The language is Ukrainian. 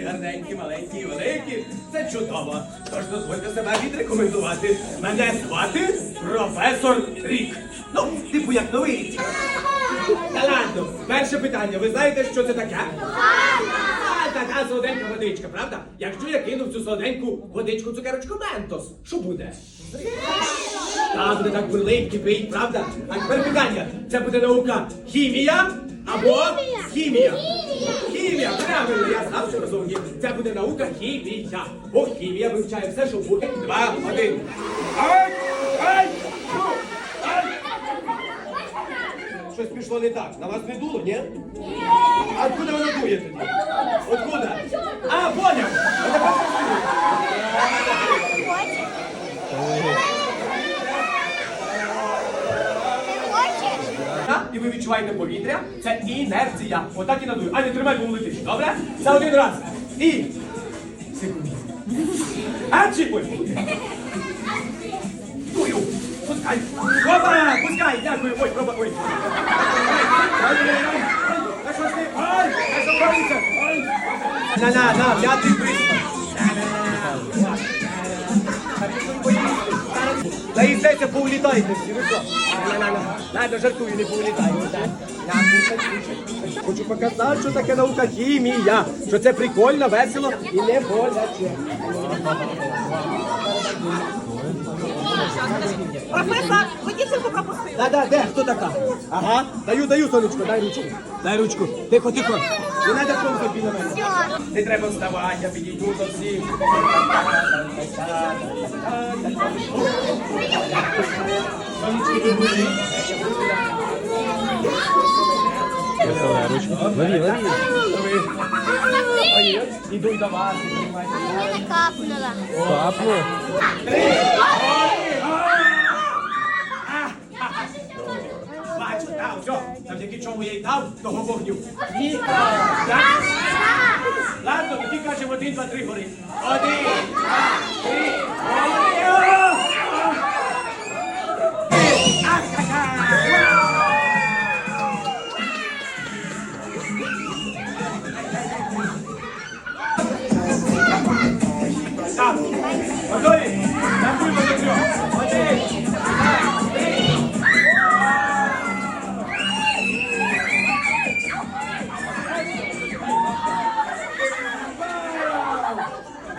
всі гарненькі, маленькі великі. Це чудово. Тож дозвольте себе відрекомендувати. Мене звати професор Рік. Ну, типу як новий рік. Та ладно, перше питання. Ви знаєте, що це таке? А, така солоденька водичка, правда? Якщо я кинув цю солоденьку водичку цукерочку Ментос, що буде? Так, буде так бурлить, кипить, правда? А тепер питання. Це буде наука хімія або хімія. Хімія, правильно, я знав, що розумні. Це буде наука хімія. Бо хімія вивчає все, що буде. Два, один. Ай! Ай! Фу! Ай! Щось пішло не так. На вас не дуло, ні? Откуда воно дує тоді? Откуда? І ви відчуваєте повітря, це інерція. Отак і надую. А не тримай, бо летиш. Добре? За один раз. І. Секунду. А чіпуй. Дую. Пускай. Опа! Пускай! Дякую. Ой, проба. Ой. На, на, на, п'ятий приспад. Поулітайте всі, ви що? Ладно, жартую, не повилітайте. Хочу показати, що таке наука хімія. Що це прикольно, весело і не боляче. Професор. Да, да, де? Хто така? Ага, даю, даю, сонечко, дай ручку. Дай ручку. Тихо, тихо. Не треба повзати біля мене. Не треба вставати, я підійду до всіх. Сонечки, ви були. Лови, лови. Ой, Іду й до вас, не приймайте. Не капнула. Завдяки чому я й дав того вогню. Ні, так? Ладно, тоді кажемо один, два, три гори. Один, два, три, гори.